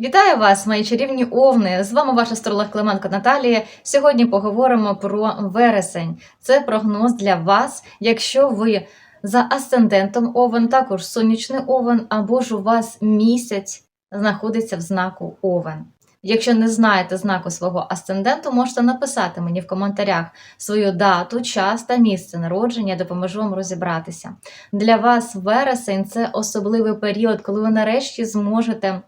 Вітаю вас, мої чарівні овни! З вами ваша астролог Клименко Наталія. Сьогодні поговоримо про вересень. Це прогноз для вас, якщо ви за асцендентом овен, також сонячний овен, або ж у вас місяць знаходиться в знаку овен. Якщо не знаєте знаку свого асценденту, можете написати мені в коментарях свою дату, час та місце народження, допоможу вам розібратися. Для вас вересень це особливий період, коли ви нарешті зможете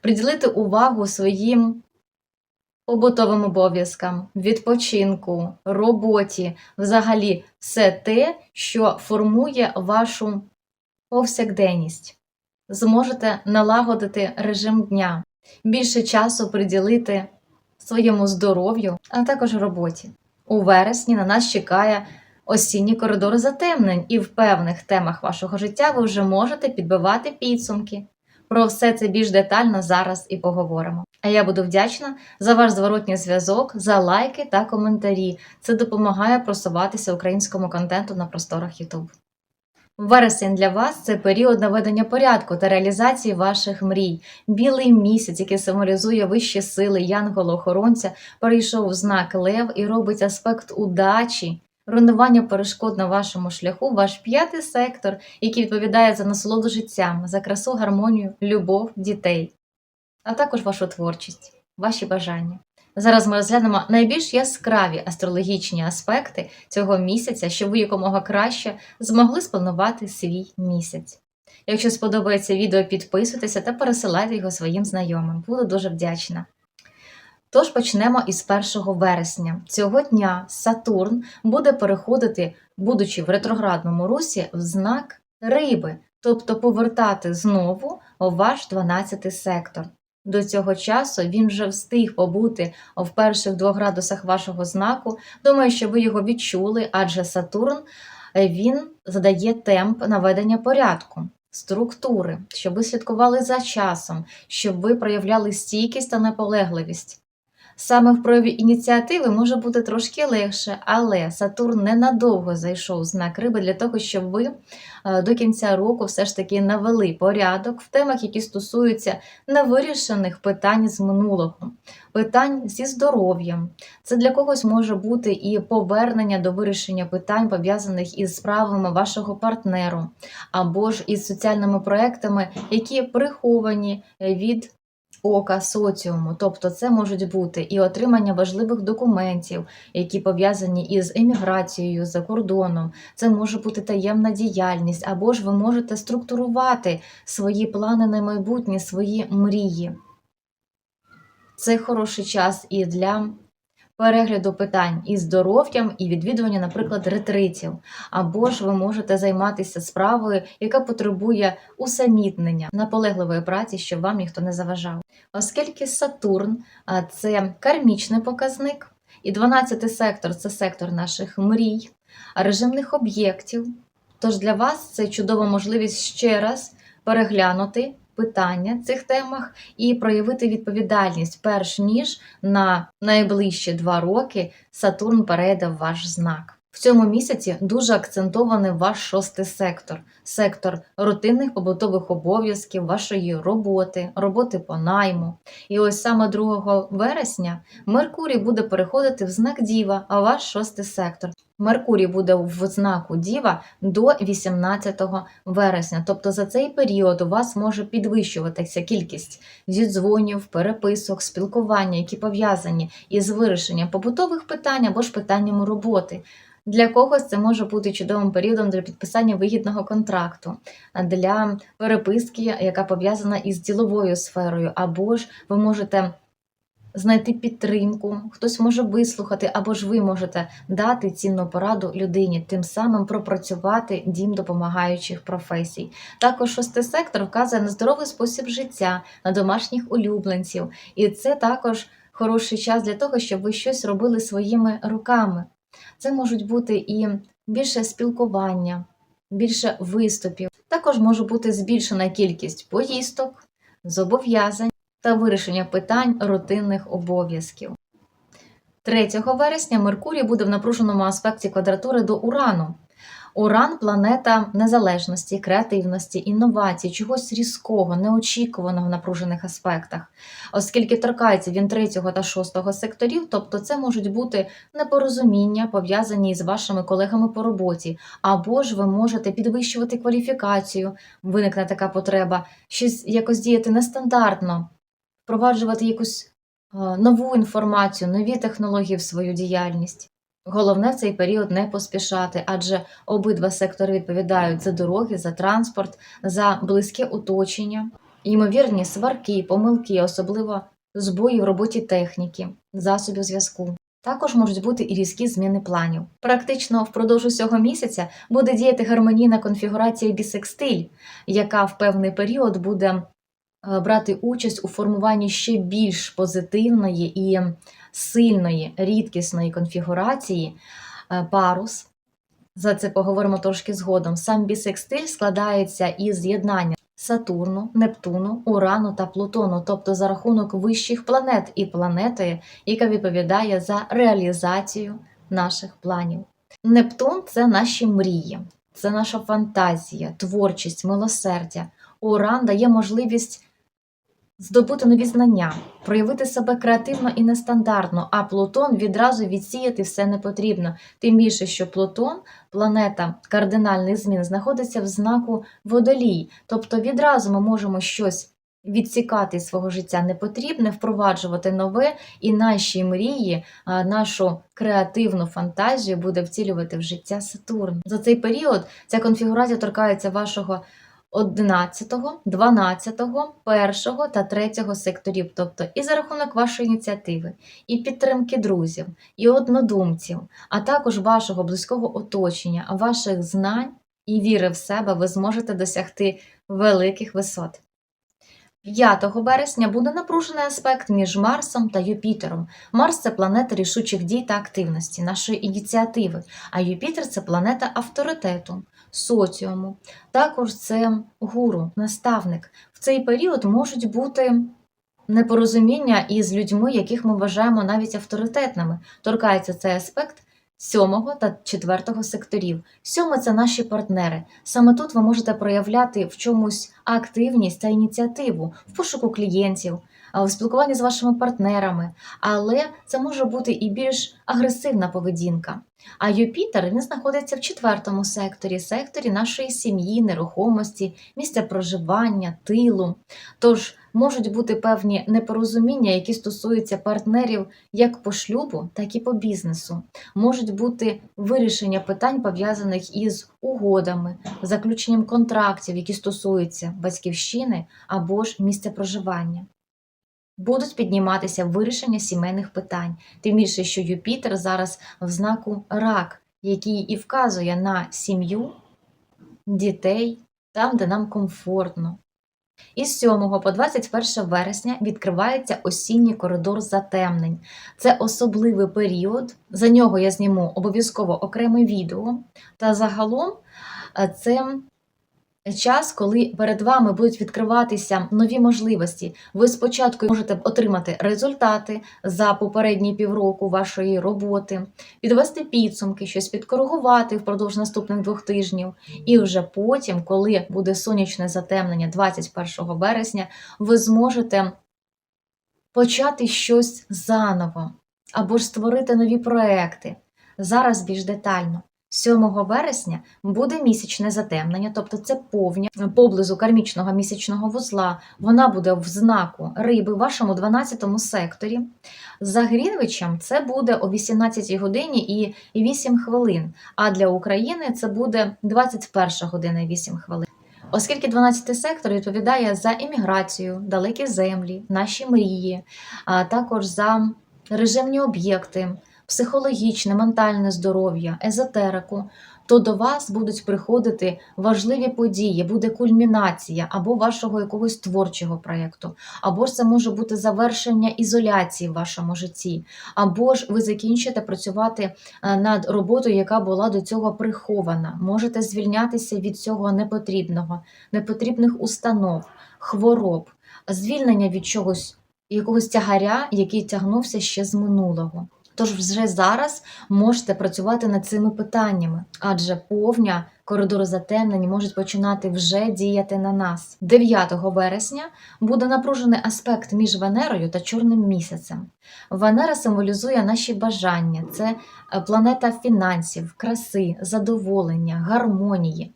приділити увагу своїм побутовим обов'язкам, відпочинку, роботі, взагалі все те, що формує вашу повсякденність. Зможете налагодити режим дня, більше часу приділити своєму здоров'ю, а також роботі. У вересні на нас чекає осінній коридор затемнень, і в певних темах вашого життя ви вже можете підбивати підсумки. Про все це більш детально зараз і поговоримо. А я буду вдячна за ваш зворотній зв'язок, за лайки та коментарі. Це допомагає просуватися українському контенту на просторах YouTube. Вересень для вас це період наведення порядку та реалізації ваших мрій. Білий місяць, який символізує вищі сили янгола-охоронця, перейшов в знак Лев і робить аспект удачі, руйнування перешкод на вашому шляху, ваш п'ятий сектор, який відповідає за насолоду життям, за красу, гармонію, любов, дітей, а також вашу творчість, ваші бажання. Зараз ми розглянемо найбільш яскраві астрологічні аспекти цього місяця, щоб ви якомога краще змогли спланувати свій місяць. Якщо сподобається відео, підписуйтеся та пересилайте його своїм знайомим. Буду дуже вдячна. Тож почнемо із 1 вересня. Цього дня Сатурн буде переходити, будучи в ретроградному русі, в знак риби, тобто повертати знову ваш 12 сектор. До цього часу він вже встиг побути в перших двох градусах вашого знаку. Думаю, що ви його відчули, адже Сатурн е, він задає темп наведення порядку, структури, щоб ви слідкували за часом, щоб ви проявляли стійкість та наполегливість. Саме в прояві ініціативи може бути трошки легше, але Сатурн ненадовго зайшов знак риби для того, щоб ви е, до кінця року все ж таки навели порядок в темах, які стосуються невирішених питань з минулого, питань зі здоров'ям. Це для когось може бути і повернення до вирішення питань, пов'язаних із справами вашого партнеру, або ж із соціальними проектами, які приховані від ока соціуму, тобто це можуть бути і отримання важливих документів, які пов'язані із еміграцією за кордоном. Це може бути таємна діяльність, або ж ви можете структурувати свої плани на майбутнє, свої мрії. Це хороший час і для перегляду питань із здоров'ям і відвідування, наприклад, ретритів. Або ж ви можете займатися справою, яка потребує усамітнення, наполегливої праці, щоб вам ніхто не заважав. Оскільки Сатурн це кармічний показник, і 12 сектор це сектор наших мрій, режимних об'єктів. Тож для вас це чудова можливість ще раз переглянути питання цих темах і проявити відповідальність, перш ніж на найближчі два роки Сатурн перейде в ваш знак. В цьому місяці дуже акцентований ваш шостий сектор, сектор рутинних побутових обов'язків, вашої роботи, роботи по найму. І ось саме 2 вересня Меркурій буде переходити в знак Діва, а ваш шостий сектор. Меркурій буде в знаку Діва до 18 вересня. Тобто за цей період у вас може підвищуватися кількість зідзвонів, переписок, спілкування, які пов'язані із вирішенням побутових питань або ж питаннями роботи. Для когось це може бути чудовим періодом для підписання вигідного контракту, для переписки, яка пов'язана із діловою сферою, або ж ви можете знайти підтримку, хтось може вислухати, або ж ви можете дати цінну пораду людині, тим самим пропрацювати дім допомагаючих професій. Також шостий сектор вказує на здоровий спосіб життя, на домашніх улюбленців, і це також хороший час для того, щоб ви щось робили своїми руками. Це можуть бути і більше спілкування, більше виступів. Також може бути збільшена кількість поїздок, зобов'язань та вирішення питань рутинних обов'язків. 3 вересня Меркурій буде в напруженому аспекті квадратури до Урану. Уран планета незалежності, креативності, інновацій, чогось різкого, неочікуваного в напружених аспектах, оскільки торкається він третього та шостого секторів, тобто це можуть бути непорозуміння, пов'язані з вашими колегами по роботі, або ж ви можете підвищувати кваліфікацію, виникне така потреба, щось якось діяти нестандартно, впроваджувати якусь е, нову інформацію, нові технології в свою діяльність. Головне в цей період не поспішати, адже обидва сектори відповідають за дороги, за транспорт, за близьке оточення, ймовірні сварки, помилки, особливо збої в роботі техніки, засобів зв'язку. Також можуть бути і різкі зміни планів. Практично впродовж усього місяця буде діяти гармонійна конфігурація бісекстиль, яка в певний період буде брати участь у формуванні ще більш позитивної і сильної, рідкісної конфігурації е, парус. За це поговоримо трошки згодом. Сам бісекстиль складається із з'єднання Сатурну, Нептуну, Урану та Плутону, тобто за рахунок вищих планет і планети, яка відповідає за реалізацію наших планів. Нептун це наші мрії, це наша фантазія, творчість, милосердя. Уран дає можливість здобути нові знання, проявити себе креативно і нестандартно, а Плутон відразу відсіяти все не потрібно. Тим більше, що Плутон, планета кардинальних змін, знаходиться в знаку водолій. Тобто відразу ми можемо щось відсікати свого життя непотрібне, впроваджувати нове, і наші мрії, нашу креативну фантазію буде втілювати в життя Сатурн. За цей період ця конфігурація торкається вашого 11, 12, 1 та 3 секторів, тобто і за рахунок вашої ініціативи, і підтримки друзів, і однодумців, а також вашого близького оточення, ваших знань і віри в себе ви зможете досягти великих висот. 5 березня буде напружений аспект між Марсом та Юпітером. Марс це планета рішучих дій та активності, нашої ініціативи, а Юпітер це планета авторитету, соціуму. Також це гуру, наставник. В цей період можуть бути непорозуміння із людьми, яких ми вважаємо навіть авторитетними. Торкається цей аспект. Сьомого та четвертого секторів. Сьоме це наші партнери. Саме тут ви можете проявляти в чомусь активність та ініціативу в пошуку клієнтів, у спілкуванні з вашими партнерами, але це може бути і більш агресивна поведінка. А Юпітер він знаходиться в четвертому секторі, секторі нашої сім'ї, нерухомості, місця проживання, тилу. Тож можуть бути певні непорозуміння, які стосуються партнерів як по шлюбу, так і по бізнесу. Можуть бути вирішення питань, пов'язаних із угодами, заключенням контрактів, які стосуються батьківщини або ж місця проживання. Будуть підніматися вирішення сімейних питань, тим більше, що Юпітер зараз в знаку рак, який і вказує на сім'ю, дітей, там, де нам комфортно. Із 7 по 21 вересня відкривається осінній коридор затемнень. Це особливий період. За нього я зніму обов'язково окреме відео. Та загалом е, це час, коли перед вами будуть відкриватися нові можливості. Ви спочатку можете отримати результати за попередні півроку вашої роботи, підвести підсумки, щось підкоригувати впродовж наступних двох тижнів. І вже потім, коли буде сонячне затемнення 21 вересня, ви зможете почати щось заново або ж створити нові проекти. Зараз більш детально. 7 вересня буде місячне затемнення, тобто це повня поблизу кармічного місячного вузла. Вона буде в знаку риби в вашому 12 секторі. За Грінвичем це буде о 18 годині і 8 хвилин. А для України це буде 21 година і 8 хвилин. Оскільки 12 сектор відповідає за імміграцію, далекі землі, наші мрії, а також за режимні об'єкти психологічне, ментальне здоров'я, езотерику, то до вас будуть приходити важливі події, буде кульмінація або вашого якогось творчого проєкту, або ж це може бути завершення ізоляції в вашому житті, або ж ви закінчите працювати е, над роботою, яка була до цього прихована. Можете звільнятися від цього непотрібного, непотрібних установ, хвороб, звільнення від чогось, якогось тягаря, який тягнувся ще з минулого. Тож вже зараз можете працювати над цими питаннями, адже повня коридору затемнень можуть починати вже діяти на нас. 9 вересня буде напружений аспект між Венерою та Чорним місяцем. Венера символізує наші бажання, це е, планета фінансів, краси, задоволення, гармонії.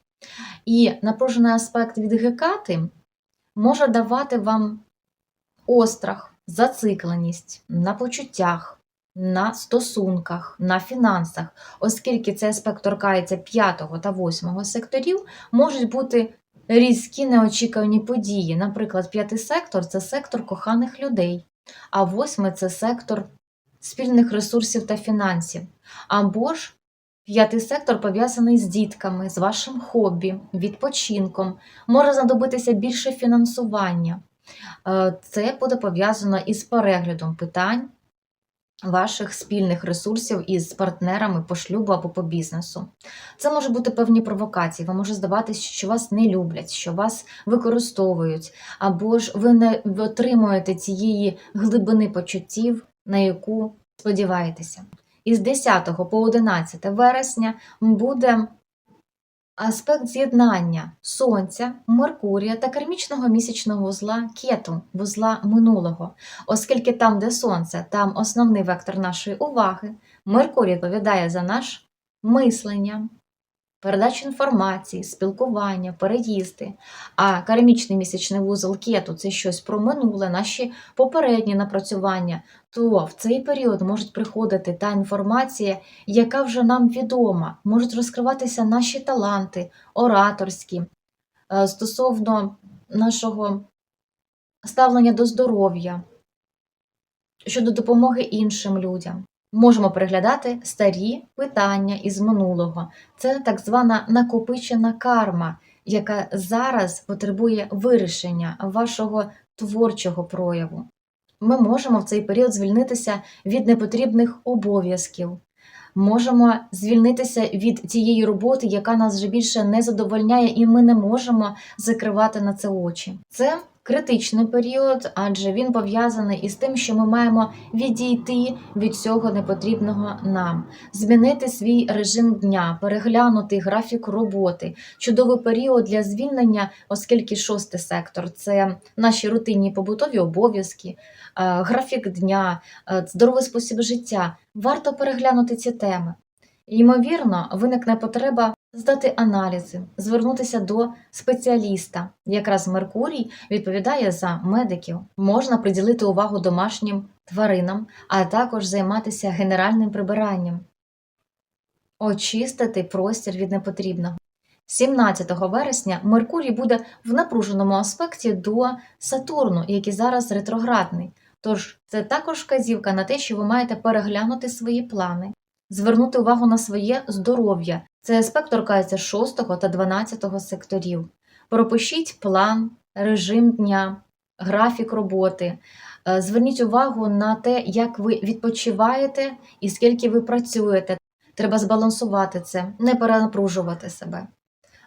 І напружений аспект від Гекати може давати вам острах, зацикленість на почуттях, на стосунках, на фінансах, оскільки цей аспект торкається 5 та 8 секторів, можуть бути різкі неочікувані події. Наприклад, п'ятий сектор це сектор коханих людей, а восьмий це сектор спільних ресурсів та фінансів. Або ж п'ятий сектор пов'язаний з дітками, з вашим хобі, відпочинком, може знадобитися більше фінансування. Е, Це буде пов'язано із переглядом питань ваших спільних ресурсів із партнерами по шлюбу або по бізнесу. Це може бути певні провокації. Вам може здаватися, що вас не люблять, що вас використовують, або ж ви не отримуєте цієї глибини почуттів, на яку сподіваєтеся. Із 10 по 11 вересня буде аспект з'єднання Сонця, Меркурія та кармічного місячного вузла кету, вузла минулого, оскільки там, де Сонце, там основний вектор нашої уваги, Меркурій відповідає за наш мислення, передачу інформації, спілкування, переїзди. А кармічний місячний вузол кету це щось про минуле, наші попередні напрацювання. То в цей період можуть приходити та інформація, яка вже нам відома, можуть розкриватися наші таланти, ораторські, е, стосовно нашого ставлення до здоров'я, щодо допомоги іншим людям. Можемо переглядати старі питання із минулого. Це так звана накопичена карма, яка зараз потребує вирішення вашого творчого прояву. Ми можемо в цей період звільнитися від непотрібних обов'язків, можемо звільнитися від тієї роботи, яка нас вже більше не задовольняє, і ми не можемо закривати на це очі. Це критичний період, адже він пов'язаний із тим, що ми маємо відійти від цього непотрібного нам, змінити свій режим дня, переглянути графік роботи. Чудовий період для звільнення, оскільки шостий сектор це наші рутинні побутові обов'язки, е, графік дня, е, здоровий спосіб життя. Варто переглянути ці теми. Ймовірно, виникне потреба здати аналізи, звернутися до спеціаліста. Якраз Меркурій відповідає за медиків. Можна приділити увагу домашнім тваринам, а також займатися генеральним прибиранням, очистити простір від непотрібного. 17 вересня Меркурій буде в напруженому аспекті до Сатурну, який зараз ретроградний. Тож це також вказівка на те, що ви маєте переглянути свої плани, звернути увагу на своє здоров'я. Цей аспект торкається 6 та 12 секторів. Пропишіть план, режим дня, графік роботи. Е, Зверніть увагу на те, як ви відпочиваєте і скільки ви працюєте. Треба збалансувати це, не перенапружувати себе.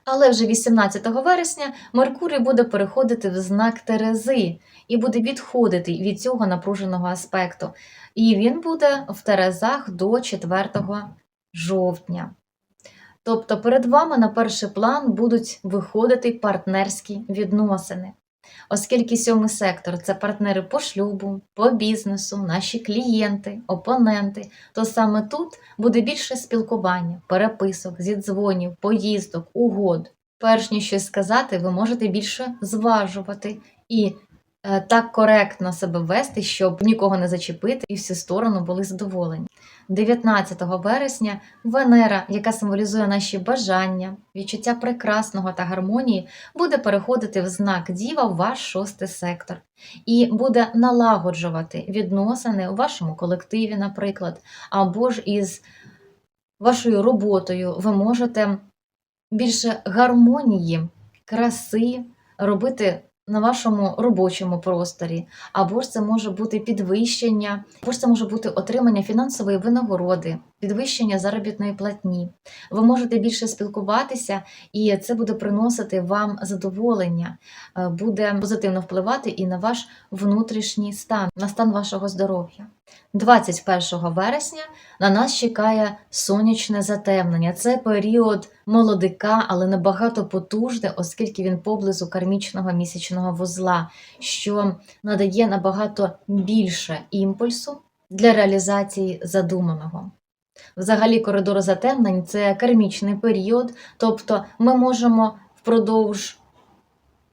Але вже 18 вересня Меркурій буде переходити в знак Терези і буде відходити від цього напруженого аспекту. І він буде в Терезах до 4 жовтня. Тобто перед вами на перший план будуть виходити партнерські відносини. Оскільки сьомий сектор це партнери по шлюбу, по бізнесу, наші клієнти, опоненти, то саме тут буде більше спілкування, переписок, зідзвонів, поїздок, угод. Перш ніж щось сказати, ви можете більше зважувати і так коректно себе вести, щоб нікого не зачепити і всі сторони були задоволені. 19 вересня Венера, яка символізує наші бажання, відчуття прекрасного та гармонії, буде переходити в знак Діва в ваш шостий сектор і буде налагоджувати відносини у вашому колективі, наприклад, або ж із вашою роботою ви можете більше гармонії, краси робити на вашому робочому просторі, або ж це може бути підвищення, або ж це може бути отримання фінансової винагороди, підвищення заробітної платні. Ви можете більше спілкуватися, і це буде приносити вам задоволення, е, буде позитивно впливати і на ваш внутрішній стан, на стан вашого здоров'я. 21 вересня на нас чекає сонячне затемнення. Це період молодика, але набагато потужний, оскільки він поблизу кармічного місячного вузла, що надає набагато більше імпульсу для реалізації задуманого. Взагалі, коридор затемнень це кармічний період, тобто ми можемо впродовж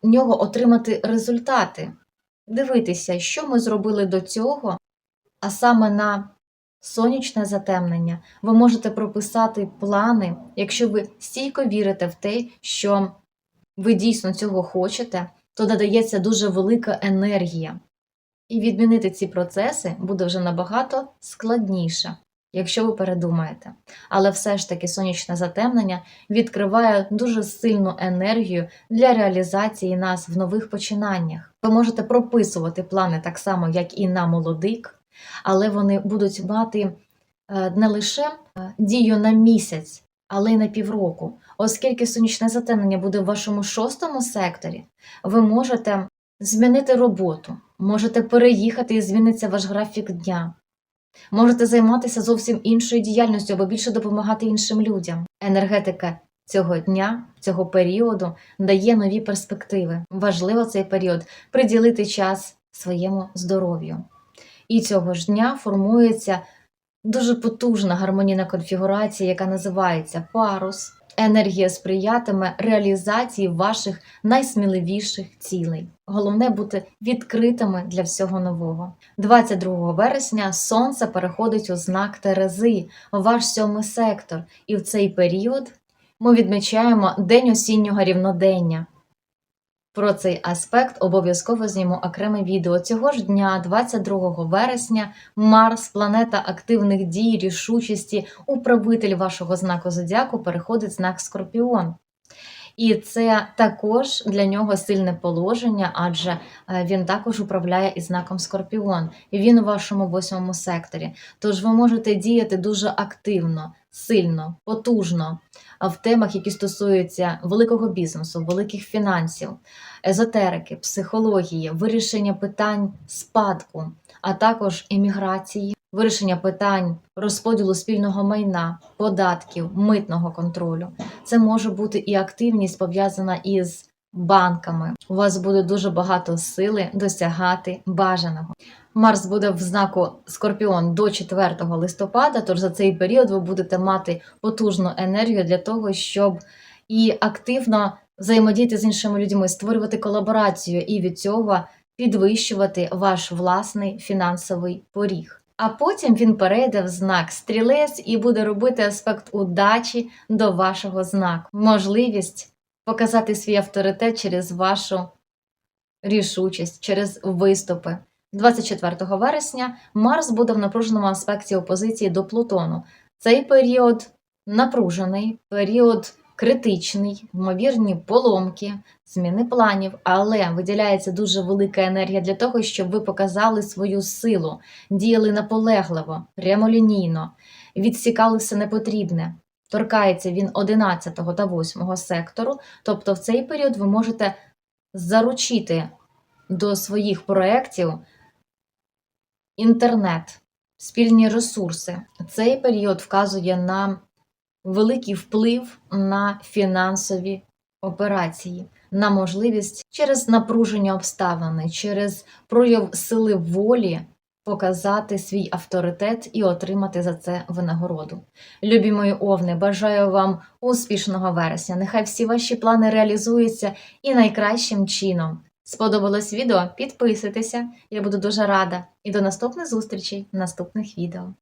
нього отримати результати, дивитися, що ми зробили до цього, а саме на сонячне затемнення. Ви можете прописати плани, якщо ви стійко вірите в те, що ви дійсно цього хочете, то додається дуже велика енергія. І відмінити ці процеси буде вже набагато складніше, якщо ви передумаєте. Але все ж таки сонячне затемнення відкриває дуже сильну енергію для реалізації нас в нових починаннях. Ви можете прописувати плани так само, як і на молодик, але вони будуть мати е, не лише е, дію на місяць, але й на півроку. Оскільки сонячне затемнення буде в вашому шостому секторі, ви можете змінити роботу, можете переїхати і зміниться ваш графік дня. Можете займатися зовсім іншою діяльністю або більше допомагати іншим людям. Енергетика цього дня, цього періоду дає нові перспективи. Важливо цей період приділити час своєму здоров'ю. І цього ж дня формується дуже потужна гармонійна конфігурація, яка називається парус. Енергія сприятиме реалізації ваших найсміливіших цілей. Головне бути відкритими для всього нового. 22 вересня сонце переходить у знак Терези, ваш сьомий сектор, і в цей період ми відмічаємо День осіннього рівнодення. Про цей аспект обов'язково зніму окреме відео. Цього ж дня, 22 вересня, Марс, планета активних дій, рішучості, управитель вашого знаку зодіаку, переходить знак Скорпіон. І це також для нього сильне положення, адже е, він також управляє і знаком Скорпіон, і він у вашому восьмому секторі. Тож ви можете діяти дуже активно, сильно, потужно в темах, які стосуються великого бізнесу, великих фінансів, езотерики, психології, вирішення питань спадку, а також еміграції, вирішення питань розподілу спільного майна, податків, митного контролю. Це може бути і активність пов'язана із банками. У вас буде дуже багато сили досягати бажаного. Марс буде в знаку Скорпіон до 4 листопада, тож за цей період ви будете мати потужну енергію для того, щоб і активно взаємодіяти з іншими людьми, створювати колаборацію і від цього підвищувати ваш власний фінансовий поріг. А потім він перейде в знак стрілець і буде робити аспект удачі до вашого знаку. Можливість показати свій авторитет через вашу рішучість, через виступи. 24 вересня Марс буде в напруженому аспекті опозиції до Плутону. Цей період напружений, період критичний, ймовірні поломки, зміни планів, але виділяється дуже велика енергія для того, щоб ви показали свою силу, діяли наполегливо, прямолінійно, відсікали все непотрібне. Торкається він 11 та 8 сектору, тобто в цей період ви можете заручити до своїх проєктів інтернет, спільні ресурси. Цей період вказує на великий вплив на фінансові операції, на можливість через напруження обставини, через прояв сили волі показати свій авторитет і отримати за це винагороду. Любі мої овни, бажаю вам успішного вересня. Нехай всі ваші плани реалізуються і найкращим чином. Сподобалось відео? Підписуйтеся, я буду дуже рада. І до наступних зустрічей в наступних відео.